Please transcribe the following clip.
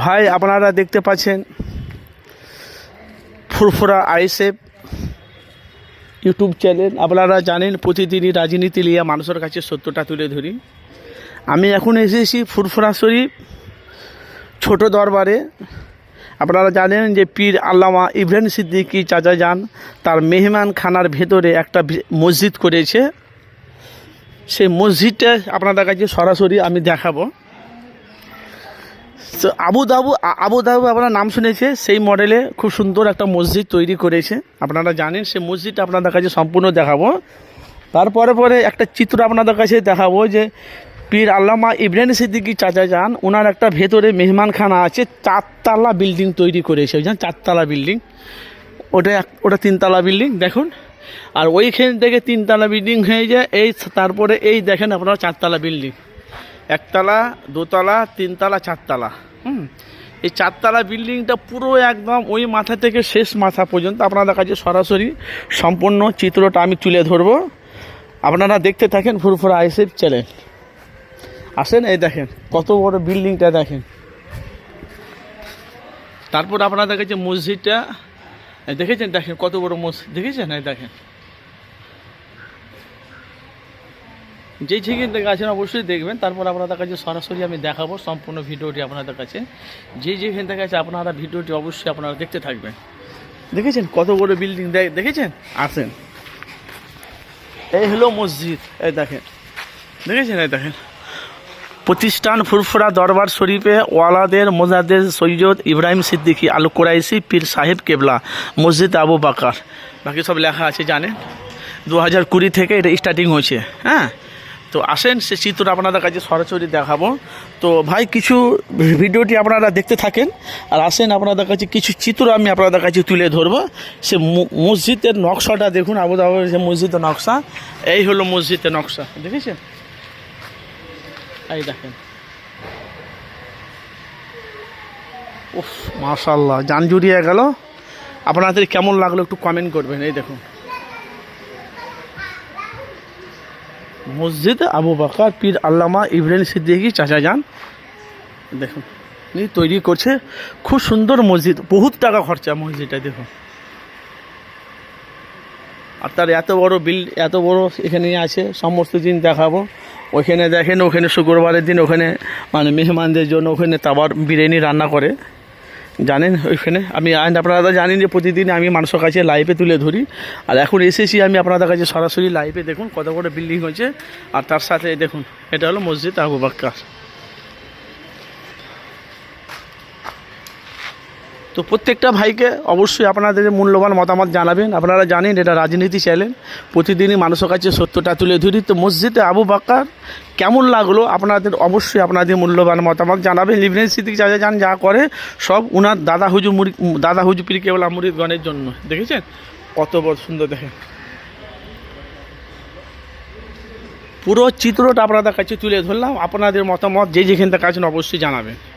ভাই, আপনারা দেখতে পাচ্ছেন ফুরফুরা আইসেফ ইউটিউব চ্যানেল। আপনারা জানেন প্রতিদিনই রাজনীতি নিয়ে মানুষের কাছে সত্যটা তুলে ধরি। আমি এখন এসেছি ফুরফুরা শরীফ, ছোট দরবারে। আপনারা জানেন যে পীর আল্লামা ইব্রাহিম সিদ্দিকি চাচা যান, তার মেহমান খানার ভেতরে একটা মসজিদ করেছে। সেই মসজিদটা আপনাদের কাছে সরাসরি আমি দেখাবো। তো আবু দাবু, আ- আবু দাবু আপনার নাম শুনেছে, সেই মডেলে খুব সুন্দর একটা মসজিদ তৈরি করেছে। আপনারা জানেন, সেই মসজিদটা আপনাদের কাছে সম্পূর্ণ দেখাবো। তারপরে পরে একটা চিত্র আপনাদের কাছে দেখাবো যে পীর আল্লামা ইব্রাহিম সিদ্দিকি চাচা যান ওনার একটা ভেতরে মেহমানখানা আছে, চারতলা বিল্ডিং তৈরি করেছে। বুঝলেন? চারতলা বিল্ডিং। ওটা এক- ওটা তিনতলা বিল্ডিং, দেখুন। আর ওইখান থেকে তিনতলা বিল্ডিং হয়ে যায়, এই, তারপরে এই দেখেন আপনারা চারতলা বিল্ডিং। একতলা দোতলা তিনতলা চারতলা। হুম। এই চারতলা বিল্ডিংটা পুরো একদম ওই মাথা থেকে শেষ মাথা পর্যন্ত। আপনাদের কাছে সরাসরি সম্পূর্ণ চিত্রটা আমি তুলে ধরবো। আপনারা দেখতে থাকেন ফুরফুরা আইসেফ চ্যানেল। আসেন এই দেখেন কত বড় বিল্ডিংটা দেখেন। তারপর আপনাদের কাছে মসজিদটা দেখেছেন দেখেন কত বড় মসজিদ দেখেছেন? এই দেখেন। যেই যেখান থেকে আছেন অবশ্যই দেখবেন। তারপর আপনাদের কাছে সরাসরি আমি দেখাবো সম্পূর্ণ ভিডিওটি আপনাদের কাছে। যে যেখান থেকে আছে আপনারা ভিডিওটি অবশ্যই আপনারা দেখতে থাকবেন। দেখেছেন কত বড় বিল্ডিং দেখেছেন? আসেন এই হলো মসজিদ। এই দেখেন। দেখেছেন? এই দেখেন। প্রতিষ্ঠান ফুরফুরা দরবার শরীফে ওয়ালাদের মোজাদের সৈয়দ ইব্রাহিম সিদ্দিকী আলু কোরাইশি পীর সাহেব কেবলা মসজিদ আবু বাকার। বাকি সব লেখা আছে জানেন? দু হাজার কুড়ি থেকে এটা স্টার্টিং হয়েছে। হ্যাঁ? তো আসেন, সে চিত্র আপনাদের কাছে সরাসরি দেখাবো। তো ভাই, কিছু ভিডিওটি আপনারা দেখতে থাকেন, আর আসেন আপনাদের কাছে কিছু চিত্র আমি আপনাদের কাছে তুলে ধরবো। সে মসজিদের নকশাটা দেখুন, আবু দাবুর যে মসজিদের নকশা। এই হলো মসজিদের নকশা, দেখেছেন? এই দেখেন। উফ মাশাল্লাহ জান জুড়িয়ে গেল। আপনাদের কেমন লাগল একটু কমেন্ট করবেন, এই দেখুন। মসজিদ আবু বাকার পীর আল্লামা ইব্রাহিম সিদ্দিকি চাচা যান। দেখুন, উনি তৈরি করছে খুব সুন্দর মসজিদ, বহুত টাকা খরচা মসজিদটা, দেখুন। আর তার এত বড় বিল, এত বড় এখানে আছে, সমস্ত দিন দেখাবো। ওইখানে দেখেন, ওখানে শুক্রবারের দিন ওখানে মানে মেহমানদের জন্য ওখানে তাবার বিরিয়ানি রান্না করে। জানেন ওইখানে? আমি আইন আপনারা জানেন যে প্রতিদিন আমি মানুষের কাছে লাইভে তুলে ধরি। আর এখন এসেছি আমি আপনাদের কাছে সরাসরি লাইভে দেখুন কত বড় বিল্ডিং হয়েছে। আর তার সাথে দেখুন, এটা হলো মসজিদ আবু বাক্কার। তো প্রত্যেকটা ভাইকে অবশ্যই আপনাদের মূল্যবান মতামত জানাবেন। আপনারা জানেন এটা রাজনীতি চ্যানেল প্রতিদিনই মানুষের কাছে সত্যটা তুলে ধরি। তো মসজিদে আবু বাক্কার কেমন লাগল? আপনাদের অবশ্যই আপনাদের মূল্যবান মতামত জানাবেন। লিবনেন সিদ্দিক যা যান যা করে, সব উনার দাদা হুজু মুড়ি দাদা হুজু পীর কেবল মুরিদগণের জন্য। দেখেছেন? কত বড় সুন্দর দেখেন। পুরো চিত্রটা আপনাদের কাছে তুলে ধরলাম। আপনাদের মতামত যে যেখান থেকে আছেন অবশ্যই জানাবেন।